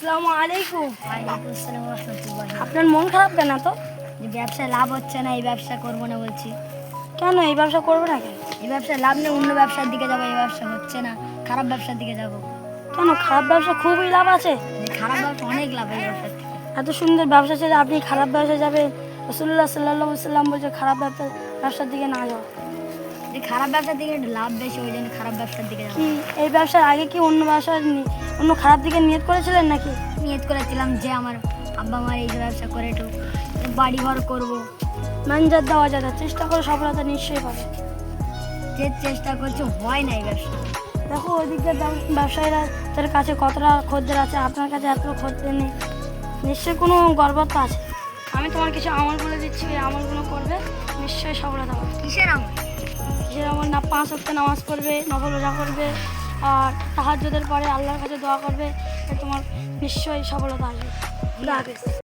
আসসালামু আলাইকুম। ওয়ালাইকুম আসসালাম রহমতুল্লাহ আপনার মন খারাপ কেন তো যে ব্যবসায় লাভ হচ্ছে না এই ব্যবসা করব না বলছি। কেন? এই ব্যবসা করব না কেন? এই ব্যবসায় লাভ নেই অন্য ব্যবসার দিকে যাব এই ব্যবসা হচ্ছে না খারাপ ব্যবসার দিকে যাব। কেন? খারাপ ব্যবসা খুবই লাভ আছে। খারাপ ব্যবসা অনেক লাভ এই ব্যবসার থেকে। এত সুন্দর ব্যবসা ছেড়ে আপনি খারাপ ব্যবসায় যাবেন রসুল্লাহ সাল্লাহ সাল্লাম বলছে খারাপ ব্যবসা ব্যবসার দিকে না যাও। খারাপ ব্যবসার দিকে লাভ বেশি ওই জন্য খারাপ ব্যবসার দিকে কি এই ব্যবসার আগে কি অন্য ব্যবসার অন্য খারাপ দিকে নিয়ত করেছিলেন নাকি? নিয়ত করেছিলাম যে আমার আব্বা আমার এই ব্যবসা করে একটু বাড়ি ঘর করব। ম্যানেজার দেওয়া যায় চেষ্টা করে সফলতা নিশ্চয়ই পাবে। যে চেষ্টা করছে হয় না এই ব্যবসা। দেখো ওইদিকে ব্যবসায়ীরা তার কাছে কতটা খদ্দের আছে আপনার কাছে এত খদ্দের নেই। নিশ্চয়ই কোনো গর্বতা আছে। আমি তোমার কিছু আমল বলে দিচ্ছি আমলগুলো করবে নিশ্চয়ই সফলতা পাবে। কিসের আমার যেমন না পাঁচ সপ্তাহ নামাজ পড়বে, নফল রোজা করবে আর তাহাজ্জুদের পরে আল্লাহর কাছে দোয়া করবে তোমার নিশ্চয়ই সফলতা আসবে।